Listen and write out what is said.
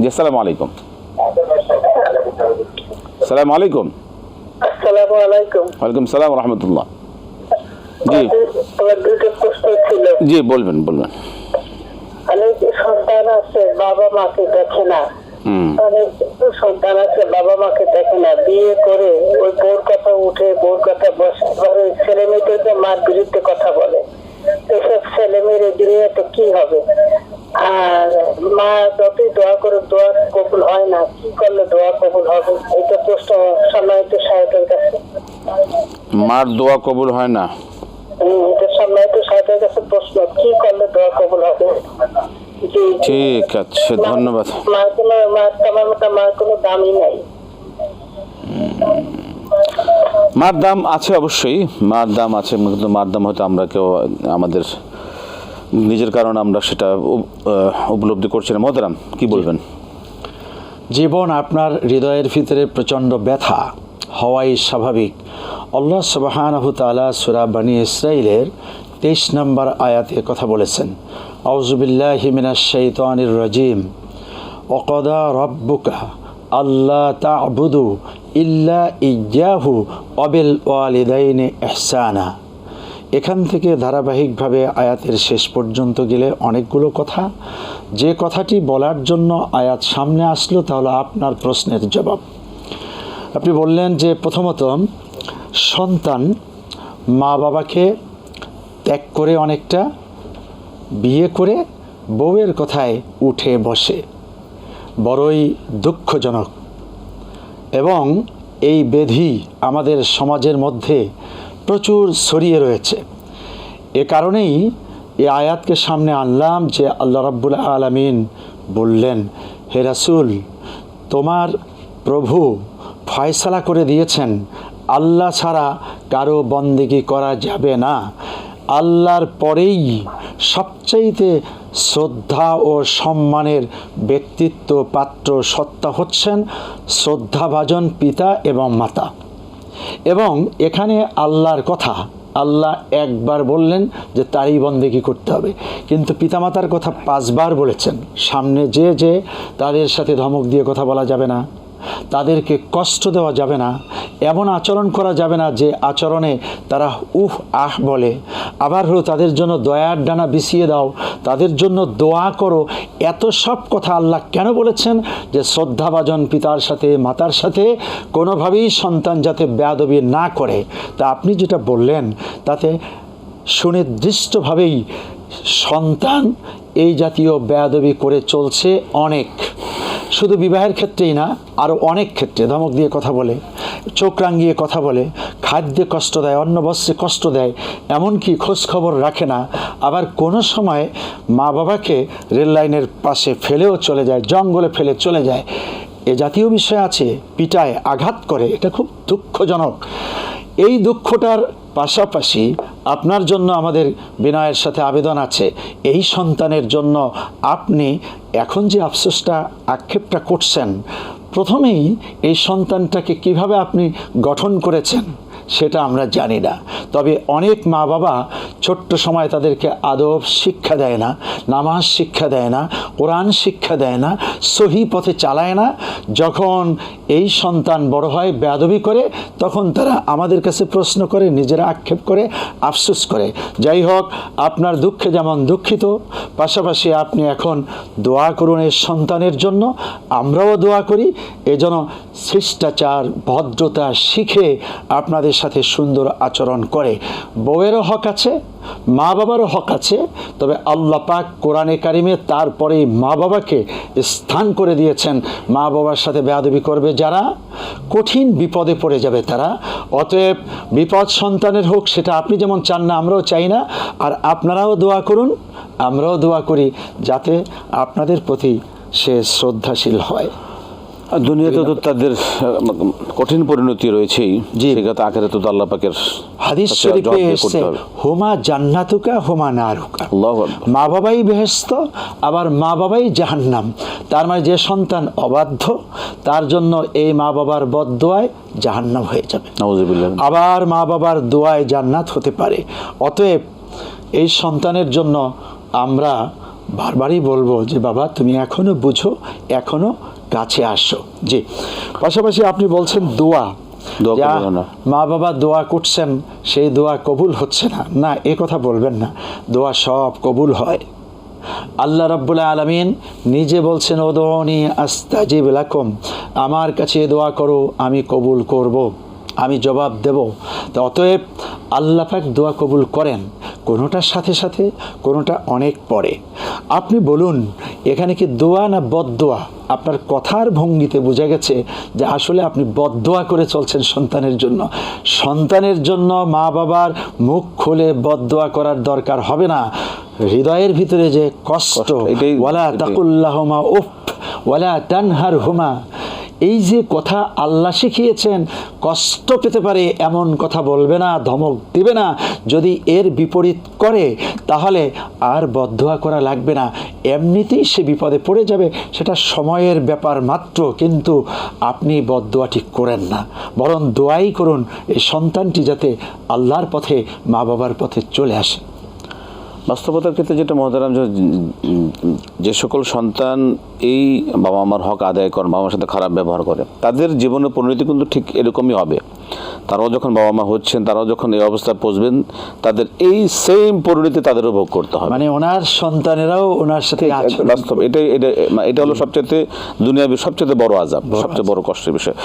জি আসসালামু আলাইকুম। আলাইকুম। আসসালামু আলাইকুম। ওয়ালাইকুম সালাম রহমতুল্লাহ। জি। দুটো প্রশ্ন ছিল। জি বলবেন বলবেন। অনেক সন্তান আছে বাবা মাকে দেখে না। অনেক সন্তান আছে বাবা মাকে দেখে না। বিয়ে করে ওই বোর কথা উঠে বোর কথা বসে। ওই ছেলে মেয়েদের মার বিরুদ্ধে কথা বলে এসব ছেলে মেয়ের কি হবে? আর মা যতই দোয়া করে দোয়া কবুল হয় না। কি করলে দোয়া কবুল হবে? এটা প্রশ্ন সম্মানিত সাহেবের কাছে। মার দোয়া কবুল হয় না? এটা সম্মানিত সাহেবের কাছে প্রশ্ন কি করলে দোয়া কবুল হবে। ঠিক আছে ধন্যবাদ। মার কোনো মার আমার মতো মার কোনো দামই নাই। মার দাম আছে অবশ্যই মার দাম আছে কিন্তু মার দাম হয়তো আমরা কেউ আমাদের নিজের কারণে আমরা সেটা উপলব্ধি করছি না। মহতারাম কি বলবেন? জীবন আপনার হৃদয়ের ভিতরে প্রচণ্ড ব্যথা হওয়াই স্বাভাবিক। আল্লাহ সুবাহানহ তালা সুরা বানী ইসরাইলের তেইশ নম্বর আয়াতে কথা বলেছেন আউজুবিল্লাহ হিমিনা শৈতানির রাজিম অকদা রব্বুকা আল্লাহ তাবুদু ইল্লা ইজ্জাহু অবিল ওয়ালিদাইনে এহসানা এখান থেকে ধারাবাহিকভাবে আয়াতের শেষ পর্যন্ত গেলে অনেকগুলো কথা। যে কথাটি বলার জন্য আয়াত সামনে আসলো তাহলে আপনার প্রশ্নের জবাব। আপনি বললেন যে প্রথমত, সন্তান মা বাবাকে ত্যাগ করে অনেকটা, বিয়ে করে বউয়ের কথায় উঠে বসে। বড়ই দুঃখজনক। এবং এই বেধি আমাদের সমাজের মধ্যে প্রচুর ছড়িয়ে রয়েছে। এ কারণেই এ আয়াতকে সামনে আনলাম যে আল্লাহ রাব্বুল আলামিন বললেন, হে রাসূল, তোমার প্রভু ফয়সালা করে দিয়েছেন। আল্লাহ ছাড়া কারও বন্দেগি করা যাবে না। আল্লাহর পরেই সবচাইতে শ্রদ্ধা ও সম্মানের ব্যক্তিত্ব পাত্র সত্তা হচ্ছেন শ্রদ্ধাভাজন পিতা এবং মাতা। এবং এখানে আল্লাহর কথা, আল্লাহ একবার বললেন যে তারই বন্দেগি করতে হবে। কিন্তু পিতামাতার কথা পাঁচবার বলেছেন। সামনে যে যে তাদের সাথে ধমক দিয়ে কথা বলা যাবে না। তাদেরকে কষ্ট দেওয়া যাবে না, এমন আচরণ করা যাবে না যে আচরণে তারা উহ আহ বলে। আবার হলো, তাদের জন্য দয়ার ডানা বিছিয়ে দাও, তাদের জন্য দোয়া করো। এত সব কথা আল্লাহ কেন বলেছেন? যে শ্রদ্ধাভাজন পিতার সাথে, মাতার সাথে কোনোভাবেই সন্তান যাতে বেয়াদবি না করে। তা আপনি যেটা বললেন, তাতে সুনির্দিষ্টভাবেই সন্তান এই জাতীয় বেয়াদবি করে চলছে অনেক। শুধু বিবাহের ক্ষেত্রেই না আরও অনেক ক্ষেত্রে। ধমক দিয়ে কথা বলে, চোখ রাঙিয়ে কথা বলে, খাদ্যে কষ্ট দেয়, অন্ন বস্ত্রে কষ্ট দেয়, এমনকি খোঁজ খবর রাখে না। আবার কোনো সময় মা বাবাকে রেল লাইনের পাশে ফেলেও চলে যায়, জঙ্গলে ফেলে চলে যায়। এ জাতীয় বিষয় আছে, পিটায় আঘাত করে। এটা খুব দুঃখজনক। এই দুঃখটার পাশাপাশি আপনার জন্য আমাদের বিনয়ের সাথে আবেদন আছে। এই সন্তানের জন্য আপনি এখন যে আফসোসটা, আক্ষেপটা করছেন, প্রথমেই এই সন্তানটাকে কীভাবে আপনি গঠন করেছেন, সেটা আমরা জানি না। তবে অনেক মা বাবা ছোট্ট সময় তাদেরকে আদব শিক্ষা দেয় না, নামাজ শিক্ষা দেয় না, কোরআন শিক্ষা দেয় না, সহি পথে চালায় না। যখন এই সন্তান বড় হয়, বেয়াদবি করে, তখন তারা আমাদের কাছে প্রশ্ন করে, নিজেরা আক্ষেপ করে, আফসোস করে। যাই হোক, আপনার দুঃখে যেমন দুঃখিত, পাশাপাশি আপনি এখন দোয়া করুন এই সন্তানের জন্য, আমরাও দোয়া করি এজন্য শিষ্টাচার, ভদ্রতা শিখে আপনাদের সাথে সুন্দর আচরণ করে। বউয়েরও হক আছে মা বাবারও হক আছে, তবে আল্লাহ পাক কোরআনে কারিমে তারপরেই মা বাবাকে স্থান করে দিয়েছেন। মা বাবার সাথে বেয়াদবি করবে যারা, কঠিন বিপদে পড়ে যাবে তারা। অতএব বিপদ সন্তানের হোক, সেটা আপনি যেমন চান না, আমরাও চাই না। আর আপনারাও দোয়া করুন, আমরাও দোয়া করি, যাতে আপনাদের প্রতি সে শ্রদ্ধাশীল হয়। দুনিয়াতে তো তাদের কঠিন পরিণতি রয়েছেই। যে সেক্ষেত্রে আখেরে তো আল্লাহ পাকের হাদিস শরীফে এসছে। হুমা জান্নাতুকা হুমা নারুকা। মা বাবাই বেহেস্ত আবার মা বাবাই জাহান্নাম। তার মানে যে সন্তান অবাধ্য তার জন্য এই মা বাবার বদদোয়ায় জাহান্নাম হয়ে যাবে। নাউজুবিল্লাহ আবার মা বাবার দোয়ায় জান্নাত হতে পারে। অতএব এই সন্তানের জন্য আমরা বারবারই বলব যে বাবা তুমি এখনও বুঝো এখনও কাছে আসো। জি। পাশাপাশি আপনি বলছেন দোয়া। মা বাবা দোয়া করছেন সেই দোয়া কবুল হচ্ছে না। না এ কথা বলবেন না। দোয়া সব কবুল হয়। আল্লাহ রাব্বুল আলমিন নিজে বলছেন ওদনি আস্তাজিব লাকুম। আমার কাছে দোয়া করো আমি কবুল করব। আমি জবাব দেব। তো অতএব আল্লাহ পাক দোয়া কবুল করেন। কোনোটার সাথে সাথে কোনোটা অনেক পরে। আপনি বলুন এখানে কি দোয়া না বদদোয়া? আপনার কথার ভঙ্গিতে বোঝা গেছে যে আসলে আপনি বদদোয়া করে চলছেন সন্তানের জন্য। সন্তানের জন্য মা বাবার মুখ খুলে বদদোয়া করার দরকার হবে না। হৃদয়ের ভিতরে যে কষ্ট ওয়ালা। তাকুল্লাহমা উফ ওয়ালা টানহার হুমা এই যে কথা আল্লাহ শিখিয়েছেন, কষ্ট পেতে পারে এমন কথা বলবে না, ধমক দিবে না। যদি এর বিপরীত করে, তাহলে আর বদধোয়া করা লাগবে না। এমনিতেই সে বিপদে পড়ে যাবে, সেটা সময়ের ব্যাপার মাত্র, কিন্তু আপনি বদদোয়া ঠিক করেন না। বরং দোয়াই করুন, এই সন্তানটি যাতে আল্লাহর পথে মা বাবার পথে চলে আসে। বাস্তবতার ক্ষেত্রে যেটা মহতারাম যে যে সকল সন্তান এই বাবা মার হক আদায় করেন বাবা মার সাথে খারাপ ব্যবহার করে তাদের জীবনের পরিণতি কিন্তু ঠিক এরকমই হবে। তারাও যখন বাবা মা হচ্ছেন তারাও যখন এই অবস্থায় পৌঁছবেন তাদের এই সেম পরিণতি তাদেরও ভোগ করতে হবে। মানে ওনার সন্তানেরাও ওনার সাথে বাস্তব এটাই এটা এটা হলো সবচেয়ে দুনিয়ার সবচেয়ে বড় আজাব সবচেয়ে বড় কষ্টের বিষয়।